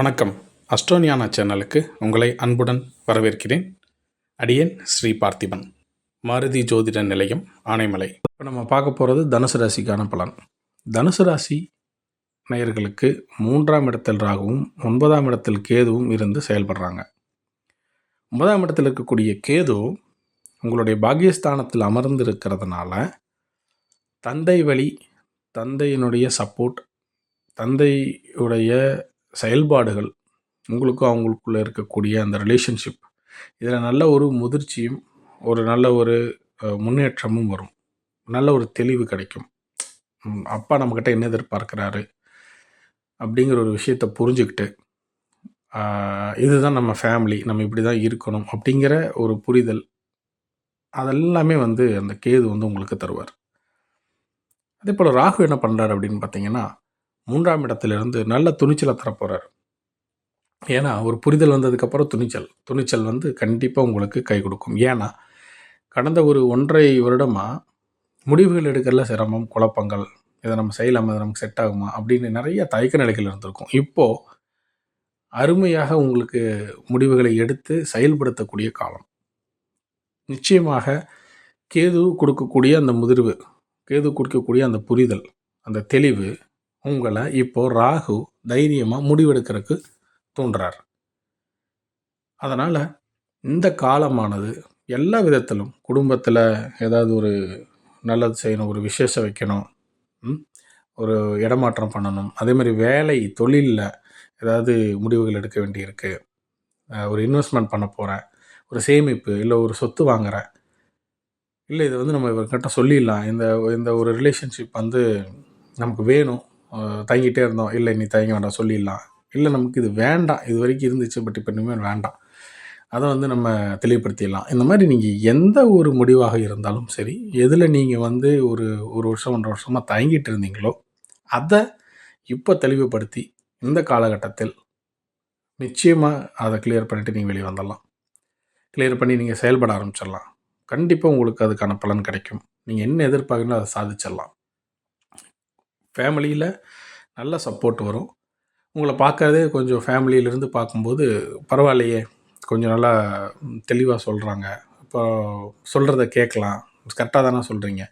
வணக்கம். அஸ்ட்ரோனியானா சேனலுக்கு உங்களை அன்புடன் வரவேற்கிறேன். அடியேன் ஸ்ரீ பார்த்திபன். மாருதி ஜோதிட நிலையம் ஆனைமலை. இப்போ நம்ம பார்க்க போகிறது தனுசு ராசிக்கான பலன். தனுசு ராசி நேயர்களுக்கு மூன்றாம் இடத்தில் ராகுவும் ஒன்பதாம் இடத்தில் கேதுவும் இருந்து செயல்படுறாங்க. ஒன்பதாம் இடத்தில் இருக்கக்கூடிய கேது உங்களுடைய பாகியஸ்தானத்தில் அமர்ந்து இருக்கிறதுனால தந்தை வழி தந்தையினுடைய சப்போர்ட் தந்தையுடைய செயல்பாடுகள் உங்களுக்கும் அவங்களுக்குள்ளே இருக்கக்கூடிய அந்த ரிலேஷன்ஷிப் இதில் நல்ல ஒரு முதிர்ச்சியும் ஒரு நல்ல ஒரு முன்னேற்றமும் வரும். நல்ல ஒரு தெளிவு கிடைக்கும். அப்பா நம்மக்கிட்ட என்ன எதிர்பார்க்குறாரு அப்படிங்கிற ஒரு விஷயத்தை புரிஞ்சுக்கிட்டு இதுதான் நம்ம ஃபேமிலி நம்ம இப்படி தான் இருக்கணும் அப்படிங்கிற ஒரு புரிதல் அதெல்லாமே வந்து அந்த கேது வந்து உங்களுக்கு தருவார். அதே போல் ராகு என்ன பண்ணுறாரு அப்படின்னு பார்த்தீங்கன்னா மூன்றாம் இடத்திலிருந்து நல்ல துணிச்சலை தரப்போகிறார் ஏன்னா ஒரு புரிதல் வந்ததுக்கப்புறம் துணிச்சல். துணிச்சல் வந்து கண்டிப்பாக உங்களுக்கு கை கொடுக்கும். ஏன்னா கடந்த ஒரு ஒன்றரை வருடமாக முடிவுகள் எடுக்கிறதுல சிரமம் குழப்பங்கள் இதை நம்ம செய்யலாமா இது நமக்கு செட் ஆகுமா அப்படின்னு நிறைய தயக்க நிலைகள் இருந்திருக்கும். இப்போது அருமையாக உங்களுக்கு முடிவுகளை எடுத்து செயல்படுத்தக்கூடிய காலம். நிச்சயமாக கேது கொடுக்கக்கூடிய அந்த முதிர்வு கேது கொடுக்கக்கூடிய அந்த புரிதல் அந்த தெளிவு உங்களை இப்போ ராகு தைரியமாக முடிவெடுக்கிறதுக்கு தூண்டுறார். அதனால் இந்த காலமானது எல்லா விதத்திலும் குடும்பத்தில் ஏதாவது ஒரு நல்லது செய்யணும் ஒரு விசேஷம் வைக்கணும் ஒரு இடமாற்றம் பண்ணணும். அதே மாதிரி வேலை தொழிலில் ஏதாவது முடிவுகள் எடுக்க வேண்டியிருக்கு. ஒரு இன்வெஸ்ட்மெண்ட் பண்ண போகிறேன் ஒரு சேமிப்பு இல்லை ஒரு சொத்து வாங்குகிறேன் இல்லை இது வந்து நம்ம இவர்கிட்ட சொல்லிடலாம். இந்த இந்த ஒரு ரிலேஷன்ஷிப் வந்து நமக்கு வேணும். தங்கிட்டே இருந்தோம். இல்லை நீ தயங்க வேண்டாம் சொல்லிடலாம். இல்லை நமக்கு இது வேண்டாம். இது வரைக்கும் இருந்துச்சு பட் இப்போ இனிமேல் வேண்டாம். அதை வந்து நம்ம தெளிவுபடுத்திடலாம். இந்த மாதிரி நீங்கள் எந்த ஒரு முடிவாக இருந்தாலும் சரி எதில் நீங்கள் வந்து ஒரு ஒரு வருஷம் ஒன்றரை வருஷமாக தயங்கிட்டு இருந்தீங்களோ அதை இப்போ தெளிவுபடுத்தி இந்த காலகட்டத்தில் நிச்சயமாக அதை கிளியர் பண்ணிவிட்டு நீங்கள் வெளியே வந்துடலாம். கிளியர் பண்ணி நீங்கள் செயல்பட ஆரம்பிச்சிடலாம். கண்டிப்பாக உங்களுக்கு அதுக்கான பலன் கிடைக்கும். நீங்கள் என்ன எதிர்பார்க்கணும் அதை சாதிச்சிடலாம். ஃபேமிலியில் நல்ல சப்போர்ட் வரும். உங்களை பார்க்கறதே கொஞ்சம் ஃபேமிலியிலேருந்து பார்க்கும்போது பரவாயில்லையே கொஞ்சம் நல்லா தெளிவாக சொல்கிறாங்க இப்போ சொல்கிறத கேட்கலாம் கரெக்டாக தானே சொல்கிறீங்க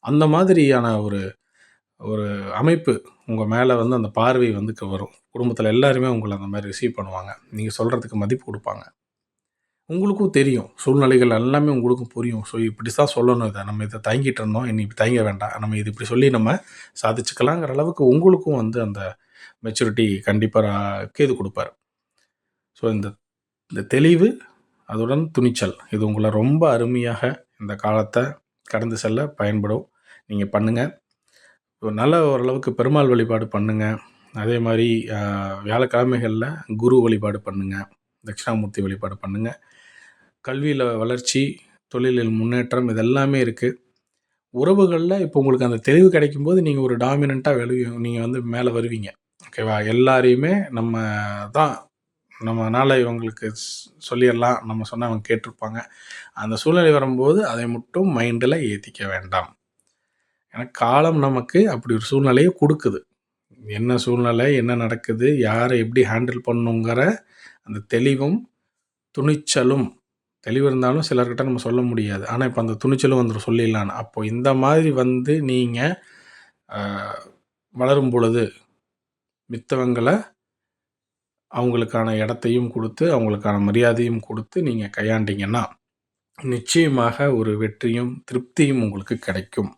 அந்த மாதிரியான ஒரு ஒரு அமைப்பு உங்கள் மேலே வந்து அந்த பார்வை வந்து க- வரும். குடும்பத்தில் எல்லாருமே உங்களை அந்த மாதிரி ரிசீவ் பண்ணுவாங்க. நீங்கள் சொல்கிறதுக்கு மதிப்பு கொடுப்பாங்க. உங்களுக்கும் தெரியும். சூழ்நிலைகள் எல்லாமே உங்களுக்கும் புரியும். ஸோ இப்படி தான் சொல்லணும் இதை. நம்ம இதை தயங்கிட்டு இருந்தோம். இனி இப்படி தயங்க வேண்டாம். நம்ம இது இப்படி சொல்லி நம்ம சாதிச்சுக்கலாங்கிற அளவுக்கு உங்களுக்கும் வந்து அந்த மெச்சூரிட்டி கண்டிப்பாக கேது கொடுப்பார். ஸோ இந்த இந்த தெளிவு அதுடன் துணிச்சல். இது உங்களை ரொம்ப அருமையாக இந்த காலத்தை கடந்து செல்ல பயன்படும். நீங்கள் பண்ணுங்கள் நல்ல ஓரளவுக்கு பெருமாள் வழிபாடு பண்ணுங்கள் அதே மாதிரி வியாழக்கிழமைகளில் குரு வழிபாடு பண்ணுங்கள் தட்சிணாமூர்த்தி வழிபாடு பண்ணுங்கள் கல்வியில் வளர்ச்சி தொழிலில் முன்னேற்றம் இதெல்லாமே இருக்குது உறவுகளில் இப்போ உங்களுக்கு அந்த தெளிவு கிடைக்கும்போது நீங்கள் ஒரு டாமினண்ட்டாக வெளி நீங்கள் வந்து மேலே வருவீங்க. ஓகேவா எல்லாரையுமே நம்ம தான் நம்மனால் இவங்களுக்கு சொல்லிடலாம். நம்ம சொன்னால் அவங்க கேட்டிருப்பாங்க. அந்த சூழ்நிலை வரும்போது அதை மட்டும் மைண்டில் ஏற்றிக்க வேண்டாம். ஏன்னா காலம் நமக்கு அப்படி ஒரு சூழ்நிலையை கொடுக்குது. என்ன சூழ்நிலை என்ன நடக்குது யாரை எப்படி ஹேண்டில் பண்ணுங்கிற அந்த தெளிவும் துணிச்சலும் தெளிவு இருந்தாலும் சிலர்கிட்ட நம்ம சொல்ல முடியாது. ஆனால் இப்போ அந்த துணிச்சலும் வந்து சொல்லிடலான்னு. அப்போது இந்த மாதிரி வந்து நீங்கள் வளரும் பொழுது மித்தவங்களை அவங்களுக்கான இடத்தையும் கொடுத்து அவங்களுக்கான மரியாதையும் கொடுத்து நீங்கள் கையாண்டிங்கன்னா நிச்சயமாக ஒரு வெற்றியும் திருப்தியும் உங்களுக்கு கிடைக்கும்.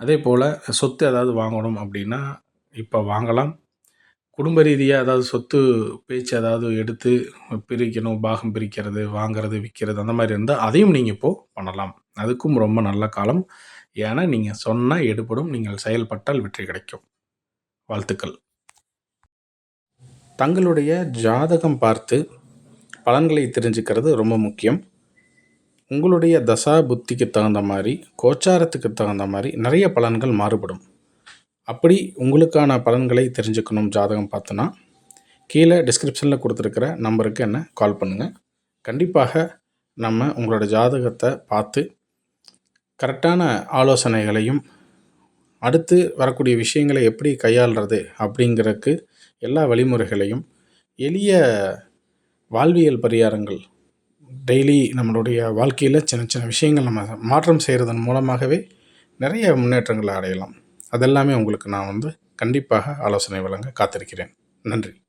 அதே போல் சொத்து ஏதாவது வாங்கணும் அப்படின்னா இப்போ வாங்கலாம். குடும்ப ரீதியாக ஏதாவது சொத்து பேச்சு ஏதாவது எடுத்து பிரிக்கணும் பாகம் பிரிக்கிறது வாங்குறது விற்கிறது அந்த மாதிரி இருந்தால் அதையும் நீங்கள் இப்போது பண்ணலாம். அதுக்கும் ரொம்ப நல்ல காலம். ஏன்னா நீங்கள் சொன்னால் எடுபடும் நீங்கள் செயல்பட்டால் வெற்றி கிடைக்கும். வாழ்த்துக்கள். தங்களுடைய ஜாதகம் பார்த்து பலன்களை தெரிஞ்சுக்கிறது ரொம்ப முக்கியம். உங்களுடைய தசா புத்திக்கு தகுந்த மாதிரி கோச்சாரத்துக்கு தகுந்த மாதிரி நிறைய பலன்கள் மாறுபடும். அப்படி உங்களுக்கான பலன்களை தெரிஞ்சுக்கணும் ஜாதகம் பார்த்தோன்னா கீழே டிஸ்கிரிப்ஷனில் கொடுத்துருக்கிற நம்பருக்கு என்ன கால் பண்ணுங்கள் கண்டிப்பாக நம்ம உங்களோட ஜாதகத்தை பார்த்து கரெக்டான ஆலோசனைகளையும் அடுத்து வரக்கூடிய விஷயங்களை எப்படி கையாளுறது அப்படிங்கிறதுக்கு எல்லா வழிமுறைகளையும் எளிய வாழ்வியல் பரிகாரங்கள் டெய்லி நம்மளுடைய வாழ்க்கையில் சின்ன சின்ன விஷயங்கள் நம்ம மாற்றம் செய்கிறதன் மூலமாகவே நிறைய முன்னேற்றங்களை அடையலாம். அதெல்லாமே உங்களுக்கு நான் வந்து கண்டிப்பாக ஆலோசனை வழங்க காத்திருக்கிறேன். நன்றி.